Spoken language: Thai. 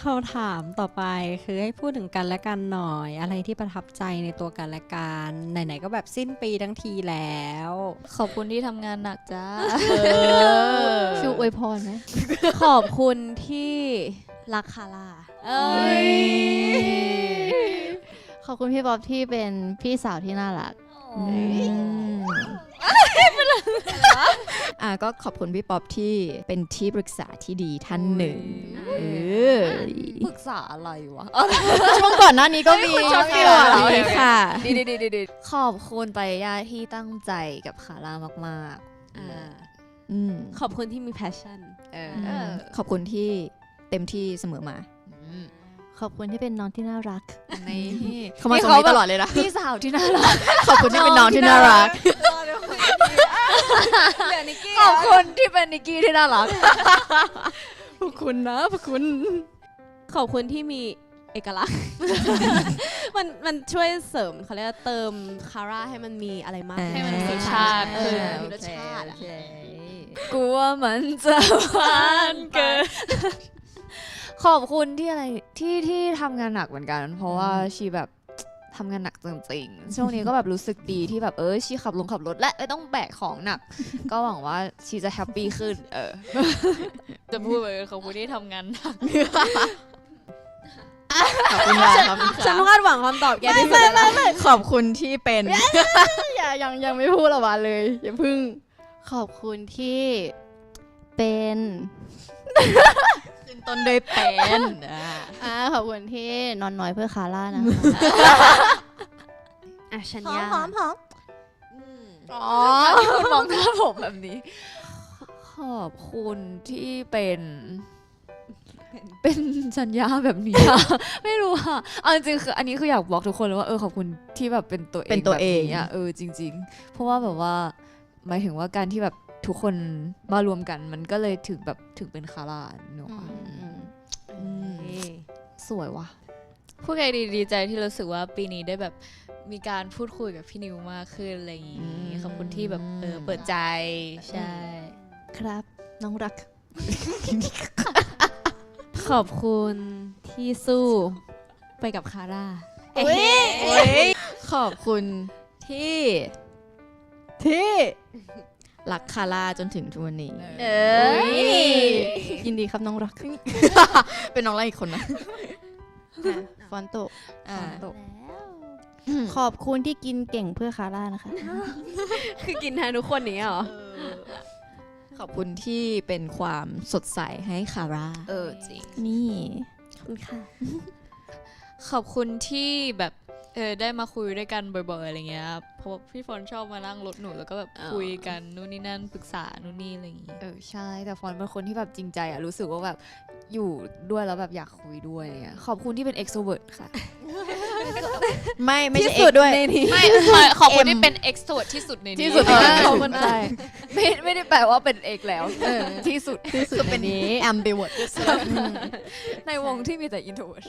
คำถามต่อไปคือให้พูดถึงกันและกันหน่อย อะไรที่ประทับใจในตัวกันและกันไหนๆก็แบบสิ้นปีทั้งทีแล้ว ขอบคุณที่ทำงานหนักจ้าฟิวอวยพรไหมขอบคุณที่รักคาร่าเอ้ยขอบคุณพี่บ๊อบที่เป็นพี่สาวที่น่ารักม อะก็ขอบคุณพี่ป๊อปที่เป็นที่ปรึกษาที่ดีท่านหนึ่งเออปรึกษาอะไรวะ ช่วงก่อนหน้านี้ก็มีคุณชอบฟิลอะเหรอโอเคค่ะดีดีดีดีขอบคุณไปย่าที่ตั้งใจกับคาร่ามากๆอ่าอืมขอบคุณที่มี passion เอออืมขอบคุณที่เต็มที่เสมอมาอืมขอบคุณที่เป็นน้องที่น่ารักนี่เขามาตรงนี้ตลอดเลยนะพี่สาวที่น่ารัก ขอบคุณที่เป็นน้องที่น่ารัก ขอบคุณที่เป็นนิกกี้ที่น่ารักขอบคุณนะขอบคุณ ขอบคุณที่มีเอกลักษณ์ มันมันช่วยเสริมเขาเรียกว่าเติมคาร่าให้มันมีอะไรมากขึ้ให้มันมีรสชาติ เออโอมีรสเคชาติโออะเคกลัวมันจะหวานเกิน ขอบคุณที่อะไรที่ที่ทำงานหนักเหมือนกัน เพราะว่าชีแบบ ทำงานหนักจริงๆช่วงนี้ก็แบบรู้สึกดีที่แบบเออชีขับลงขับรถและไม่ต้องแบกของหนัก ก็หวังว่าชีจะแฮปปี้ขึ้น เออ จะพูดไปขอบคุณที่ทำงานหนักขอบคุณมากครับฉันคาดหวังคำตอบแกที่สุดแล้วนะขอบคุณที่เป็นอย่ายังยังไม่พูดออกมาเลยอย่าเพึ่งขอบคุณที่เป็นขึ้นต้นด้วยเป็นอ่าอ่า ขอบคุณที่นอนน้อยเพื่อคาร่านะคะอะฉันหอมยาหอมหอมอ๋อที่คุณมองหน้าผมแบบนี้ ขอบคุณที่เป็นเป็นสัญญาแบบนี้อะ ไม่รู้อะเอาจริงๆคืออันนี้คืออยากบอกทุกคนเลยว่าเออขอบคุณที่แบบเป็นตัวเองเป็นตัวเองแบบนี้ะเออจริง ๆ เพราะว่าแบบว่าหมายถึงว่าการที่แบบทุกคนมารวมกัน มันก็เลยถึงแบบถึงเป็นคาราเนอะอืม สวยว่ะพูดไงดีดีใจที่รู้สึกว่าปีนี้ได้แบบมีการพูดคุยกับพี่นิวมากขึ้นอะไรอย่างงี้อืมขอบคุณที่แบบเออเปิดใจใช่ ครับน้องรัก ขอบคุณที่สู้ไปกับคาร่าขอบคุณที่ที่รักคาร่าจนถึงทุกวันนี้เออยินดีครับน้องรัก เป็นน้องอะไรอีกคนนะ ฟอนโตอ่าขอบคุณที่กินเก่งเพื่อคาร่านะคะ คือกินแทนทุกคนนี้เหรอ ขอบคุณที่เป็นความสดใสให้คาร่า เออจริง นี่ ขอบคุณค่ะ ขอบคุณที่แบบ เออได้มาคุยด้วยกันบ่อยๆอะไรเงี้ยเพราะว่าพี่ฟอนชอบมานั่งรถหนูแล้วก็แบบอ๋อคุยกันนู่นนี่นั่นปรึกษานู่นนี่อะไรอย่างงี้เออใช่แต่ฟอนเป็นคนที่แบบจริงใจอะรู้สึกว่าแบบอยู่ด้วยแล้วแบบอยากคุยด้วยอะไรเนี่ยขอบคุณที่เป็น extrovert ค่ะ ไม่ไม่ที่ใช่สุดเอกด้วย ในนี้ไม่ขอบคุณที่เป็น extrovert ที่สุดในนี้ที่สุด เออขอบคุณใช่ไม่ไม่ได้แปลว่าเป็นเอกแล้วที่สุดที่สุดเป็นนี้ แอมบิวต์ในวงที่มีแต่ introvert